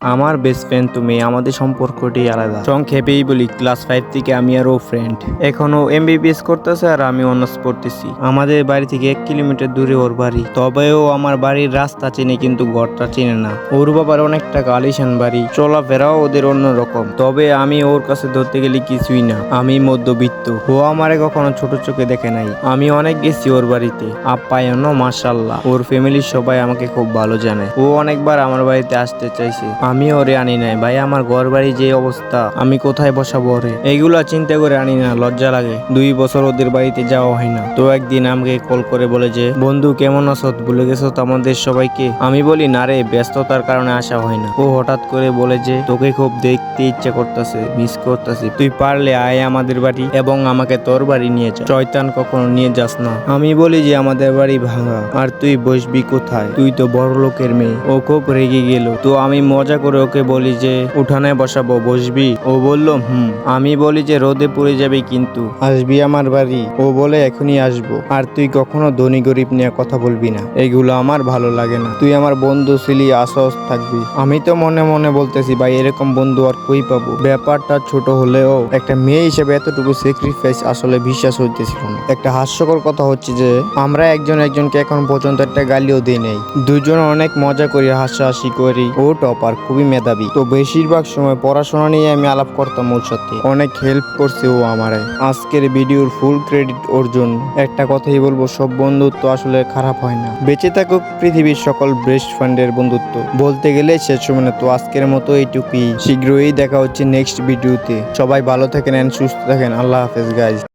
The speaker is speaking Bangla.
আমার বেস্ট ফ্রেন্ড তুমি, আমাদের সম্পর্কটি আলাদা। সংক্ষেপেই বলি ক্লাস ফাইভ থেকে আমি আর ও ফ্রেন্ড এখনও এমবিবিএস করতেছে আর আমি অনার্স পড়তেছি। আমাদের বাড়ি থেকে এক কিলোমিটার দূরে ওর বাড়ি। তবেও আমার বাড়ির রাস্তা চেনে কিন্তু ঘরটা চেনে না। ওর বাবার অনেকটা আলিশান বাড়ি। চলাফেরাও ওদের অন্যরকম। তবে আমি ওর কাছে ধরতে গেলে কিছুই না। আমি মধ্যবিত্ত। ও আমারে কখনো ছোট চোখে দেখে নাই। আমি অনেক গেছি ওর বাড়িতে। আপ্যায়নও মাসাল্লাহ ওর ফ্যামিলির সবাই আমাকে খুব ভালো জানে। ও অনেকবার আমার বাড়িতে আসতে চাইছে। আমি ওরে আনি নাই। ভাই, আমার ঘর বাড়ি যে অবস্থা, আমি কোথায় বসাবো ওরে এইগুলা চিন্তা করে আনি না, লজ্জা লাগে। দুই বছর ওদের বাড়িতে যাওয়া হয় না। তো একদিন আমাকে কল করে বলে যে, বন্ধু, কেমন আছো? ভুলে গেছো আমাদের সবাইকে? আমি বলি, না রে, ব্যস্ততার কারণে আসা হয় না। ও হঠাৎ করে বলে যে, তোকে খুব দেখতে ইচ্ছা করতেছে মিস করতেছি। তুই পারলে আয় আমাদের বাড়ি এবং আমাকে তোর বাড়ি নিয়ে যা। শয়তান কখনো নিয়ে যাস না। আমি বলি যে, আমাদের বাড়ি ভাঙা। আর তুই বসবি কোথায়? তুই তো বড় লোকের মেয়ে। ও খুব রেগে গেল। তো আমি মজা করে ওকে বলি যে, উঠানে বসাবো, বসবি? ও বলল, হুম। আমি বলি যে, রোদে পড়ে যাবে কিন্তু। আসবি আমার বাড়ি? ও বলে, এখনই আসব। আর তুই কখনো ধনী গরিব নিয়ে কথা বলবি না। এগুলো আমার ভালো লাগে না। তুই আমার বন্ধু ছিলি আসস থাকবি। আমি তো মনে মনে বলতেছি, ভাই, এরকম বন্ধু আর কই পাবো? ব্যাপারটা ছোট হলেও একটা মেয়ে হিসেবে এতটুকু স্যাক্রিফাইস আসলে বিশ্বাস হইতেছিল না। একটা হাস্যকর কথা হচ্ছে যে, আমরা একজন একজনকে এখন পর্যন্ত একটা গালিও দিই নাই। দুজন অনেক মজা করি, হাসাহাসি করি। ও টপার খুবই মেধাবী। তো বেশিরভাগ সময় পড়াশোনা নিয়ে আমি আলাপ করতাম ওর সাথে। অনেক হেল্প করছে ও আমারে। আজকের ভিডিওর ফুল ক্রেডিট অর্জুন একটা কথাই বলব, সব বন্ধুত্ব আসলে খারাপ হয় না। বেঁচে থাকুক পৃথিবীর সকল বেস্ট ফ্রেন্ডের বন্ধুত্ব। বলতে গেলে শেষ সময়। তো আজকের মতো এইটুকুই। শীঘ্রই দেখা হচ্ছে নেক্সট ভিডিওতে সবাই ভালো থাকেন and সুস্থ থাকেন। আল্লাহ হাফেজ গাইজ